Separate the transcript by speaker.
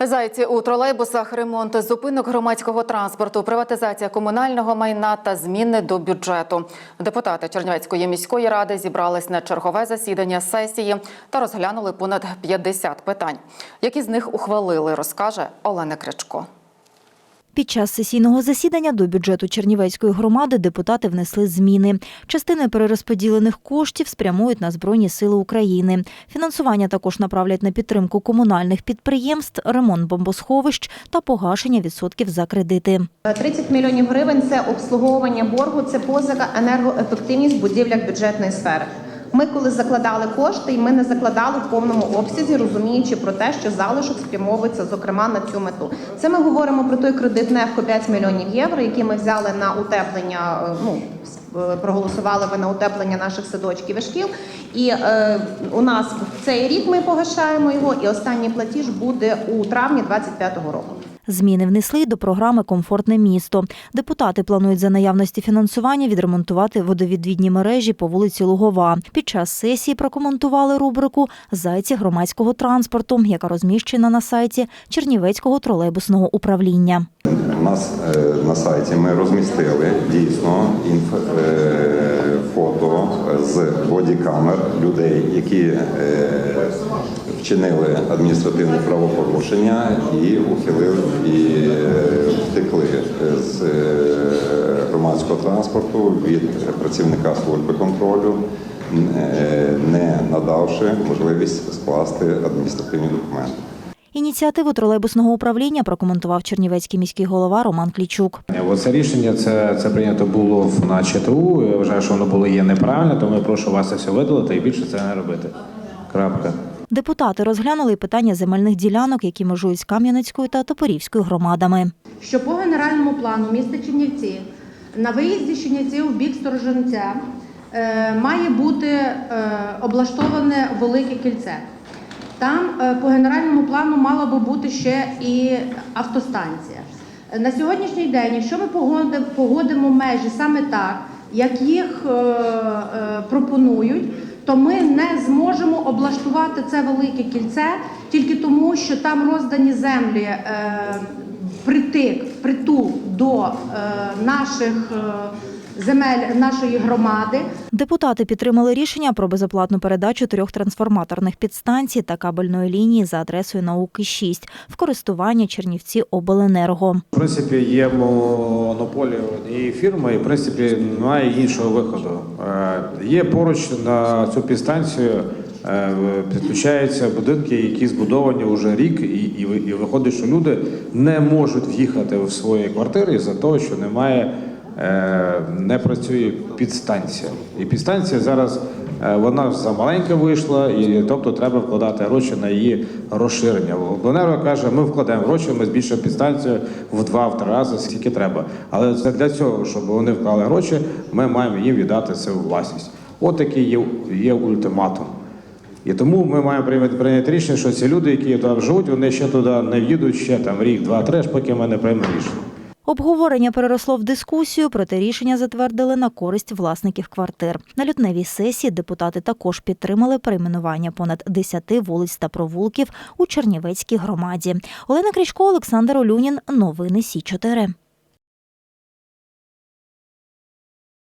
Speaker 1: Зайці у тролейбусах, ремонт зупинок громадського транспорту, приватизація комунального майна та зміни до бюджету. Депутати Чернівецької міської ради зібрались на чергове засідання сесії та розглянули понад 50 питань. Які з них ухвалили, розкаже Олена Кричко.
Speaker 2: Під час сесійного засідання до бюджету Чернівецької громади депутати внесли зміни. Частини перерозподілених коштів спрямують на Збройні сили України. Фінансування також направлять на підтримку комунальних підприємств, ремонт бомбосховищ та погашення відсотків за кредити.
Speaker 3: 30 мільйонів гривень це обслуговування боргу, це позика енергоефективність в будівлях бюджетної сфери. Ми коли закладали кошти, і ми не закладали в повному обсязі, розуміючи про те, що залишок спрямовується зокрема на цю мету. Це ми говоримо про той кредит НЕФКО 5 мільйонів євро, який ми взяли на утеплення. е, Ну е, проголосували ви на утеплення наших садочків і шкіл. І е, у нас в цей рік ми погашаємо його, і останній платіж буде у травні 25-го року.
Speaker 2: Зміни внесли до програми Комфортне місто. Депутати планують за наявності фінансування відремонтувати водовідвідні мережі по вулиці Лугова. Під час сесії прокоментували рубрику Зайці громадського транспорту, яка розміщена на сайті Чернівецького тролейбусного управління.
Speaker 4: Нас е, на сайті ми розмістили дійсно інф, е, фото з бодікамер людей, які е, вчинили адміністративне правопорушення і ухилили і е, втекли з е, громадського транспорту від працівника служби контролю, е, не надавши можливість скласти адміністративні документи.
Speaker 2: Ініціативу тролейбусного управління прокоментував чернівецький міський голова Роман Клічук.
Speaker 5: Оце рішення це, це прийнято було в- на ЧТУ. Я вважаю, що воно було є неправильно, тому я прошу вас це все видалити і більше це не робити. Крапка.
Speaker 2: Депутати розглянули питання земельних ділянок, які межують з Кам'янецькою та Топорівською громадами.
Speaker 6: що по генеральному плану міста Чернівці на виїзді з Чернівців в бік Сторожинця е, має бути е, облаштоване велике кільце. Там е, по генеральному плану мала би бути ще і автостанція. На сьогоднішній день, якщо ми погодимо, межі саме так, як їх пропонують, то ми не зможемо облаштувати це велике кільце тільки тому, що там роздані землі е, притик, притул до е, наших е, земель нашої громади.
Speaker 2: Депутати підтримали рішення про безоплатну передачу трьох трансформаторних підстанцій та кабельної лінії за адресою науки 6 в користування Чернівці Обленерго.
Speaker 5: В принципі, є монополія однієї фірми, і в принципі немає іншого виходу. Е, Є поруч на цю підстанцію. е, Підключаються будинки, які збудовані вже рік, і, і, і виходить, що люди не можуть в'їхати в свої квартири за того, що немає, не працює підстанція. І підстанція зараз е, вона замаленька вийшла, і тобто треба вкладати гроші на її розширення. Обленерго каже, ми вкладаємо гроші, ми збільшуємо підстанцію в два-три рази, скільки треба. Але це для цього, щоб вони вклали гроші, ми маємо їм віддати це у власність. От такий є, є ультиматум. І тому ми маємо прийняти, рішення, що ці люди, які там живуть, вони ще туди не в'їдуть ще там рік, два-три, аж поки ми не приймемо рішення.
Speaker 2: Обговорення переросло в дискусію, проте рішення затвердили на користь власників квартир. На лютневій сесії депутати також підтримали перейменування понад 10 вулиць та провулків у Чернівецькій громаді. Олена Крічко, Олександр Олюнін. Новини Сі 4